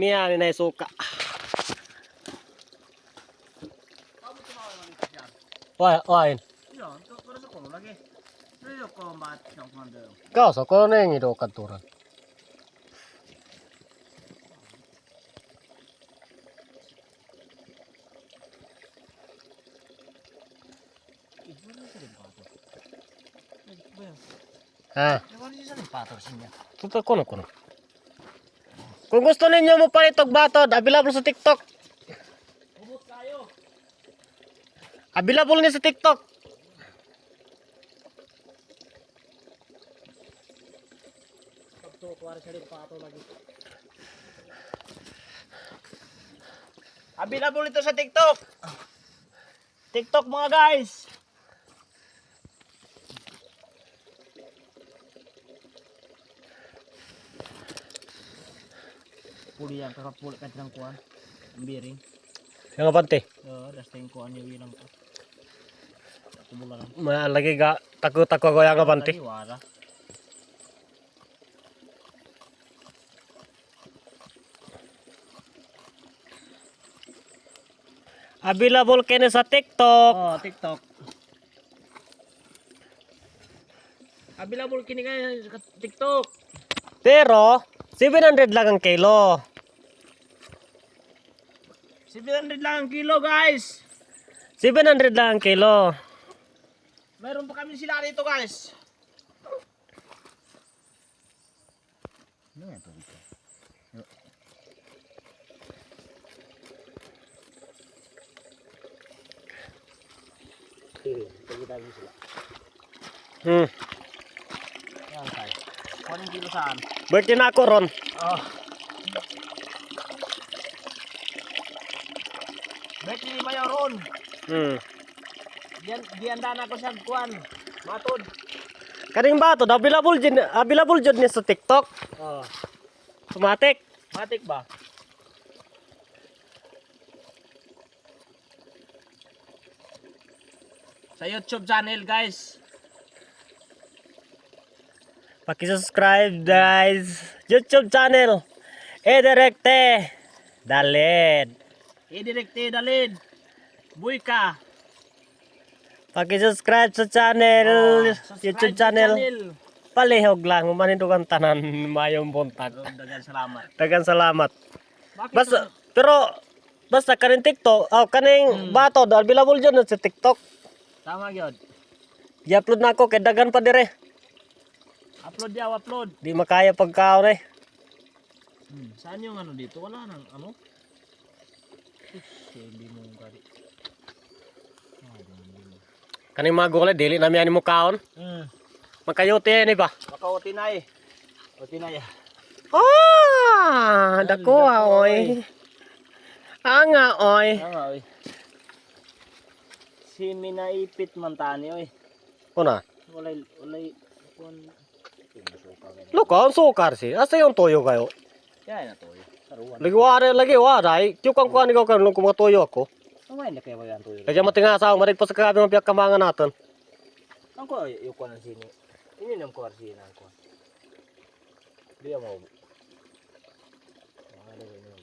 મેં આવે ના સોકા Olha, olha. Kau so kau neng itu kantor. Ah. Tu tak kono kono. Kung gusto ninyo mo palitog batod, available sa TikTok. Available ni sa TikTok. Available ito sa TikTok. TikTok mga guys. kuliah kakak pulik katrang kuan ambiring yang apa teh eh, oh das tengkoan ya iya, bilang tuh Mana lagi gak takut takut goyang apa nanti? Available kene sa TikTok. Oh, TikTok. Available kini kaya sa TikTok. Pero 700 lang ang kilo. 700 lang ang kilo, guys. 700 lang ang kilo. Mayroon pa kami sila dito, guys. Ano yan to dito? Pagkita mo sila. Hmm. Yan. Kuha ng kilo saan? Na ako ron. Oh. Betty Mayoron. Hmm. Diyan dianda na ko sa kuan. Matod. Kaning ba to? Available jud available jud ni sa TikTok. Oh. Automatic. Matik ba? Sa YouTube channel, guys. Paki-subscribe guys. YouTube channel. E direkte. Dalid. I-directe dalid. Buy ka. Paki-subscribe sa channel. Oh, YouTube channel. channel. Palihog lang. Umanindog ang tanan. Mayong buntag. Oh, dagan salamat. Dagan salamat. Bakit Basta, pero, basta kaning TikTok, oh, kaning bato, available dyan sa TikTok. Tama gyud. I-upload na ako, kay dagan pa dire. Upload yaw, upload. Di makaya pagkaon eh. Hmm. Saan yung ano dito? Wala nang ano? Hindi mo gari. Kaning mga gulay, dili namin ani mo kaon. Hmm. Magkayote yan eh ba? Baka utinay. Utinay. Ah, dako ah, oy. Anga, oy. Nga oy. Si minaipit man tani oy. Kuna, Walay walay kun luka, ang sukar si. Asa yung toyo kayo? Kaya na to Lagi Liware lagi warai, cukang kuan ikaw karon kung matuyo ako. Tumain na kayo yan tuyo. Kaya matinga sa ako, marik pa sa kagabi mapiyak kamangan natin. Ang ko yung kuan ang sini. Ini nam kuan sini ang kuan. Dia mau. Ano yun?